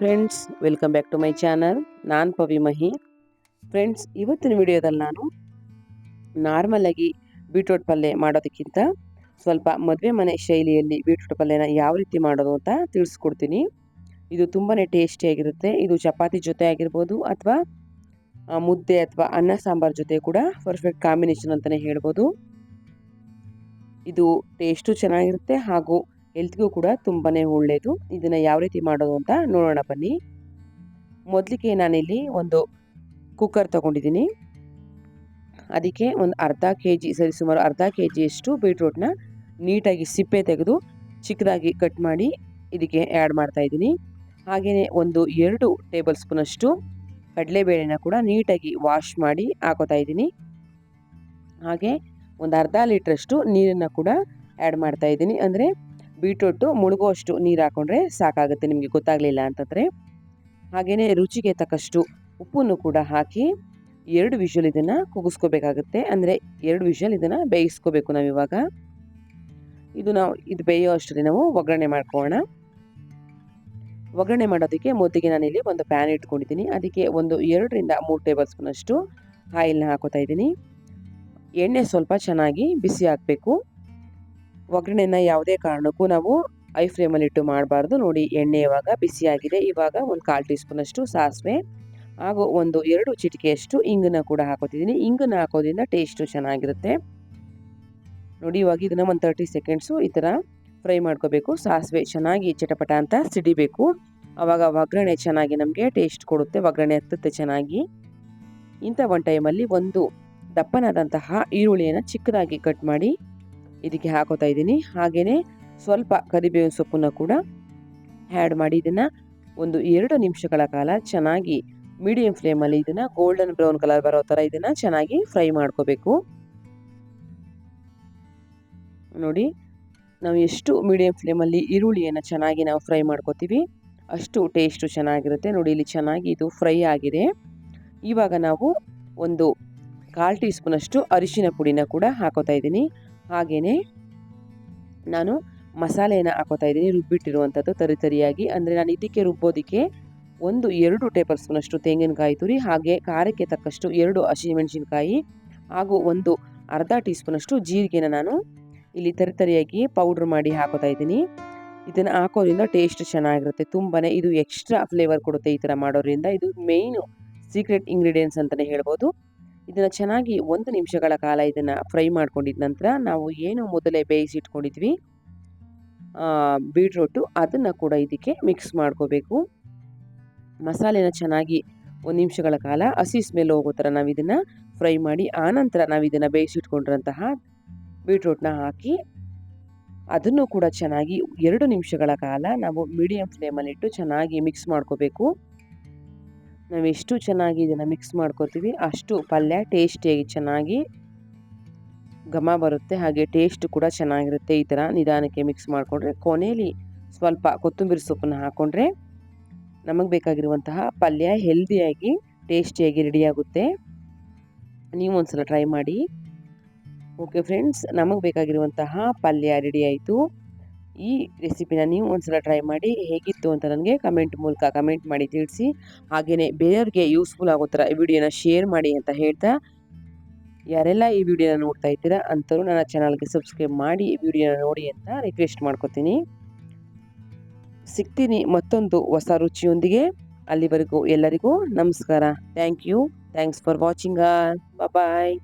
Friends welcome back to my channel ನಾನು ಪವಿ ಮಹಿ. Friends ಇವತ್ತಿನ ವಿಡಿಯೋದಲ್ಲಿ ನಾನು ನಾರ್ಮಲಾಗಿ ಬೀಟ್ರೂಟ್ ಪಲ್ಯ ಮಾಡೋದಕ್ಕಿಂತ ಸ್ವಲ್ಪ ಮದುವೆ ಮನೆ ಶೈಲಿಯಲ್ಲಿ ಬೀಟ್ರೂಟ್ ಪಲ್ಯನ ಯಾವ ರೀತಿ ಮಾಡೋದು ಅಂತ ತಿಳಿಸ್ಕೊಡ್ತೀನಿ. ಇದು ತುಂಬಾ ಟೇಸ್ಟಿಯಾಗಿರುತ್ತೆ ಇದು ಚಪಾತಿ ಜೊತೆ ಆಗಿರ್ಬೋದು ಅಥವಾ ಮುದ್ದೆ ಅಥವಾ ಅನ್ನ ಸಾಂಬಾರ್ ಜೊತೆ ಕೂಡ ಪರ್ಫೆಕ್ಟ್ ಕಾಂಬಿನೇಷನ್ ಅಂತಲೇ ಹೇಳ್ಬೋದು. ಇದು ಟೇಸ್ಟು ಚೆನ್ನಾಗಿರುತ್ತೆ ಹಾಗೂ ಹೆಲ್ತ್ಗೂ ಕೂಡ ತುಂಬಾ ಒಳ್ಳೆಯದು ಇದನ್ನು ಯಾವ ರೀತಿ ಮಾಡೋದು ಅಂತ ನೋಡೋಣ ಬನ್ನಿ. ಮೊದಲಿಗೆ ನಾನಿಲ್ಲಿ ಒಂದು ಕುಕ್ಕರ್ ತಗೊಂಡಿದ್ದೀನಿ. ಅದಕ್ಕೆ ಒಂದು ಅರ್ಧ ಕೆ ಜಿ ಸರಿ ಸುಮಾರು ಅರ್ಧ ಕೆ ಜಿಯಷ್ಟು ಬೀಟ್ರೂಟ್ನ ನೀಟಾಗಿ ಸಿಪ್ಪೆ ತೆಗೆದು ಚಿಕ್ಕದಾಗಿ ಕಟ್ ಮಾಡಿ ಇದಕ್ಕೆ ಆ್ಯಡ್ ಮಾಡ್ತಾಯಿದ್ದೀನಿ ಹಾಗೆಯೇ ಒಂದು ಎರಡು ಟೇಬಲ್ ಸ್ಪೂನಷ್ಟು ಕಡಲೆಬೇಳೆನ ಕೂಡ ನೀಟಾಗಿ ವಾಶ್ ಮಾಡಿ ಹಾಕೋತಾ ಇದ್ದೀನಿ. ಹಾಗೆ ಒಂದು ಅರ್ಧ ಲೀಟ್ರಷ್ಟು ನೀರನ್ನು ಕೂಡ ಆ್ಯಡ್ ಮಾಡ್ತಾ ಇದ್ದೀನಿ. ಅಂದರೆ ಬೀಟ್ರೂಟು ಮುಳುಗುವಷ್ಟು ನೀರು ಹಾಕೊಂಡ್ರೆ ಸಾಕಾಗುತ್ತೆ, ನಿಮಗೆ ಗೊತ್ತಾಗಲಿಲ್ಲ ಅಂತಂದರೆ. ಹಾಗೆಯೇ ರುಚಿಗೆ ತಕ್ಕಷ್ಟು ಉಪ್ಪನ್ನು ಕೂಡ ಹಾಕಿ ಎರಡು ವಿಷಲ್ ಇದನ್ನು ಕುಗಿಸ್ಕೋಬೇಕಾಗುತ್ತೆ. ಅಂದರೆ ಎರಡು ವಿಷಲ್ ಇದನ್ನು ಬೇಯಿಸ್ಕೋಬೇಕು ನಾವು ಇವಾಗ. ಇದು ನಾವು, ಇದು ಬೇಯೋ ಅಷ್ಟರಲ್ಲಿ ನಾವು ಒಗ್ಗರಣೆ ಮಾಡ್ಕೊಳ್ಳೋಣ ಒಗ್ಗರಣೆ ಮಾಡೋದಕ್ಕೆ ಮೊದಲಿಗೆ ನಾನಿಲ್ಲಿ ಒಂದು ಪ್ಯಾನ್ ಇಟ್ಕೊಂಡಿದ್ದೀನಿ. ಅದಕ್ಕೆ ಒಂದು ಎರಡರಿಂದ ಮೂರು ಟೇಬಲ್ ಸ್ಪೂನಷ್ಟು ಆಯಿಲ್ನ ಹಾಕೋತಾ ಇದ್ದೀನಿ. ಎಣ್ಣೆ ಸ್ವಲ್ಪ ಚೆನ್ನಾಗಿ ಬಿಸಿ ಹಾಕಬೇಕು. ಒಗ್ಗರಣೆನ ಯಾವುದೇ ಕಾರಣಕ್ಕೂ ನಾವು ಐ ಫ್ಲೇಮಲ್ಲಿ ಇಟ್ಟು ಮಾಡಬಾರ್ದು. ನೋಡಿ, ಎಣ್ಣೆ ಇವಾಗ ಬಿಸಿಯಾಗಿದೆ. ಇವಾಗ ಒಂದು ಕಾಲು ಟೀ ಸ್ಪೂನಷ್ಟು ಸಾಸಿವೆ ಹಾಗೂ ಒಂದು ಎರಡು ಚಿಟಿಕೆಯಷ್ಟು ಇಂಗನ್ನ ಕೂಡ ಹಾಕೋತಿದ್ದೀನಿ. ಇಂಗನ್ನ ಹಾಕೋದ್ರಿಂದ ಟೇಸ್ಟು ಚೆನ್ನಾಗಿರುತ್ತೆ. ನೋಡಿ, ಇವಾಗ ಇದನ್ನು ಒಂದು ತರ್ಟಿ ಸೆಕೆಂಡ್ಸು ಈ ಥರ ಫ್ರೈ ಮಾಡ್ಕೋಬೇಕು. ಸಾಸಿವೆ ಚೆನ್ನಾಗಿ ಚಟಪಟ ಅಂತ ಸಿಡಿಬೇಕು. ಆವಾಗ ಒಗ್ಗರಣೆ ಚೆನ್ನಾಗಿ ನಮಗೆ ಟೇಸ್ಟ್ ಕೊಡುತ್ತೆ. ಒಗ್ಗರಣೆ ಹತ್ತುತ್ತೆ ಚೆನ್ನಾಗಿ. ಇಂಥ ಒಂದು ಟೈಮಲ್ಲಿ ಒಂದು ದಪ್ಪನಾದಂತಹ ಈರುಳ್ಳಿಯನ್ನು ಚಿಕ್ಕದಾಗಿ ಕಟ್ ಮಾಡಿ ಇದಕ್ಕೆ ಹಾಕೋತಾ ಇದ್ದೀನಿ. ಹಾಗೆಯೇ ಸ್ವಲ್ಪ ಕರಿಬೇವಿನ ಸೊಪ್ಪನ್ನು ಕೂಡ ಆ್ಯಡ್ ಮಾಡಿ ಇದನ್ನು ಒಂದು ಎರಡು ನಿಮಿಷಗಳ ಕಾಲ ಚೆನ್ನಾಗಿ ಮೀಡಿಯಂ ಫ್ಲೇಮಲ್ಲಿ ಇದನ್ನು ಗೋಲ್ಡನ್ ಬ್ರೌನ್ ಕಲರ್ ಬರೋ ಥರ ಇದನ್ನು ಚೆನ್ನಾಗಿ ಫ್ರೈ ಮಾಡ್ಕೋಬೇಕು. ನೋಡಿ, ನಾವು ಎಷ್ಟು ಮೀಡಿಯಂ ಫ್ಲೇಮಲ್ಲಿ ಈರುಳ್ಳಿಯನ್ನು ಚೆನ್ನಾಗಿ ನಾವು ಫ್ರೈ ಮಾಡ್ಕೋತೀವಿ. ಅಷ್ಟು ಟೇಸ್ಟು ಚೆನ್ನಾಗಿರುತ್ತೆ. ನೋಡಿ, ಇಲ್ಲಿ ಚೆನ್ನಾಗಿ ಇದು ಫ್ರೈ ಆಗಿದೆ. ಇವಾಗ ನಾವು ಒಂದು ಕಾಲು ಟೀ ಸ್ಪೂನಷ್ಟು ಅರಿಶಿನ ಪುಡಿನ ಕೂಡ ಹಾಕೋತಾ ಇದ್ದೀನಿ. ಹಾಗೆಯೇ ನಾನು ಮಸಾಲೆಯನ್ನು ಹಾಕೋತಾ ಇದ್ದೀನಿ, ರುಬ್ಬಿಟ್ಟಿರುವಂಥದ್ದು ತರಿ ತರಿಯಾಗಿ. ಅಂದರೆ ನಾನು ಇದಕ್ಕೆ ರುಬ್ಬೋದಕ್ಕೆ ಒಂದು, ಎರಡು ಟೇಬಲ್ ಸ್ಪೂನಷ್ಟು ತೆಂಗಿನಕಾಯಿ ತುರಿ, ಹಾಗೆ ಖಾರಕ್ಕೆ ತಕ್ಕಷ್ಟು ಎರಡು ಹಸಿಮೆಣಸಿನ್ಕಾಯಿ, ಹಾಗೂ ಒಂದು ಅರ್ಧ ಟೀ ಸ್ಪೂನಷ್ಟು ಜೀರಿಗೆನ ನಾನು ಇಲ್ಲಿ ತರಿ ತರಿಯಾಗಿ ಪೌಡ್ರ್ ಮಾಡಿ ಹಾಕೋತಾ ಇದ್ದೀನಿ. ಇದನ್ನು ಹಾಕೋದ್ರಿಂದ ಟೇಸ್ಟ್ ಚೆನ್ನಾಗಿರುತ್ತೆ. ತುಂಬಾ ಇದು ಎಕ್ಸ್ಟ್ರಾ ಫ್ಲೇವರ್ ಕೊಡುತ್ತೆ ಈ ಥರ ಮಾಡೋದ್ರಿಂದ. ಇದು ಮೇಯ್ನು ಸೀಕ್ರೆಟ್ ಇಂಗ್ರೀಡಿಯೆಂಟ್ಸ್ ಅಂತಲೇ ಹೇಳ್ಬೋದು. ಇದನ್ನು ಚೆನ್ನಾಗಿ ಒಂದು ನಿಮಿಷಗಳ ಕಾಲ ಇದನ್ನು ಫ್ರೈ ಮಾಡ್ಕೊಂಡಿದ ನಂತರ ನಾವು ಏನು ಮೊದಲೇ ಬೇಯಿಸಿಟ್ಕೊಂಡಿದ್ವಿ ಬೀಟ್ರೂಟು ಅದನ್ನು ಕೂಡ ಇದಕ್ಕೆ ಮಿಕ್ಸ್ ಮಾಡ್ಕೋಬೇಕು. ಮಸಾಲೆನ ಚೆನ್ನಾಗಿ ಒಂದು ನಿಮಿಷಗಳ ಕಾಲ ಹಸಿ ಸ್ಮೆಲ್ ಹೋಗೋ ಥರ ನಾವು ಇದನ್ನು ಫ್ರೈ ಮಾಡಿ ಆನಂತರ ನಾವು ಇದನ್ನು ಬೇಯಿಸಿಟ್ಕೊಂಡಿರೋಂತಹ ಬೀಟ್ರೂಟ್ನ ಹಾಕಿ ಅದನ್ನು ಕೂಡ ಚೆನ್ನಾಗಿ ಎರಡು ನಿಮಿಷಗಳ ಕಾಲ ನಾವು ಮೀಡಿಯಂ ಫ್ಲೇಮಲ್ಲಿಟ್ಟು ಚೆನ್ನಾಗಿ ಮಿಕ್ಸ್ ಮಾಡ್ಕೋಬೇಕು. ನಾವು ಎಷ್ಟು ಚೆನ್ನಾಗಿ ಇದನ್ನು ಮಿಕ್ಸ್ ಮಾಡ್ಕೋತೀವಿ, ಅಷ್ಟು ಪಲ್ಯ ಟೇಸ್ಟಿಯಾಗಿ ಚೆನ್ನಾಗಿ ಘಮ ಬರುತ್ತೆ, ಹಾಗೆ ಟೇಸ್ಟ್ ಕೂಡ ಚೆನ್ನಾಗಿರುತ್ತೆ ಈ ಥರ ನಿಧಾನಕ್ಕೆ ಮಿಕ್ಸ್ ಮಾಡಿಕೊಂಡ್ರೆ. ಕೊನೆಯಲ್ಲಿ ಸ್ವಲ್ಪ ಕೊತ್ತಂಬರಿ ಸೊಪ್ಪನ್ನು ಹಾಕ್ಕೊಂಡ್ರೆ ನಮಗೆ ಬೇಕಾಗಿರುವಂತಹ ಪಲ್ಯ ಹೆಲ್ದಿಯಾಗಿ ಟೇಸ್ಟಿಯಾಗಿ ರೆಡಿಯಾಗುತ್ತೆ ನೀವು ಒಂದ್ಸಲ ಟ್ರೈ ಮಾಡಿ. ಓಕೆ ಫ್ರೆಂಡ್ಸ್ ನಮಗೆ ಬೇಕಾಗಿರುವಂತಹ ಪಲ್ಯ ರೆಡಿ ಆಯಿತು. ಈ ರೆಸಿಪಿನ ನೀವು ಒಂದ್ಸಲ ಟ್ರೈ ಮಾಡಿ ಹೇಗಿತ್ತು ಅಂತ ನನಗೆ ಕಮೆಂಟ್ ಮೂಲಕ ಕಮೆಂಟ್ ಮಾಡಿ ತಿಳಿಸಿ. ಹಾಗೆಯೇ ಬೇರೆಯವ್ರಿಗೆ ಯೂಸ್ಫುಲ್ ಆಗೋ ಥರ ಈ ವಿಡಿಯೋನ ಶೇರ್ ಮಾಡಿ ಅಂತ ಹೇಳ್ತಾ. ಯಾರೆಲ್ಲ ಈ ವಿಡಿಯೋನ ನೋಡ್ತಾ ಇದ್ದೀರಾ ಅಂಥವ್ರು ನನ್ನ ಚಾನಲ್ಗೆ ಸಬ್ಸ್ಕ್ರೈಬ್ ಮಾಡಿ ಈ ವಿಡಿಯೋನ ನೋಡಿ ಅಂತ ರಿಕ್ವೆಸ್ಟ್ ಮಾಡ್ಕೋತೀನಿ. ಸಿಗ್ತೀನಿ ಮತ್ತೊಂದು ಹೊಸ ರುಚಿಯೊಂದಿಗೆ. ಅಲ್ಲಿವರೆಗೂ ಎಲ್ಲರಿಗೂ ನಮಸ್ಕಾರ. Thank you. Thanks for watching. Bye.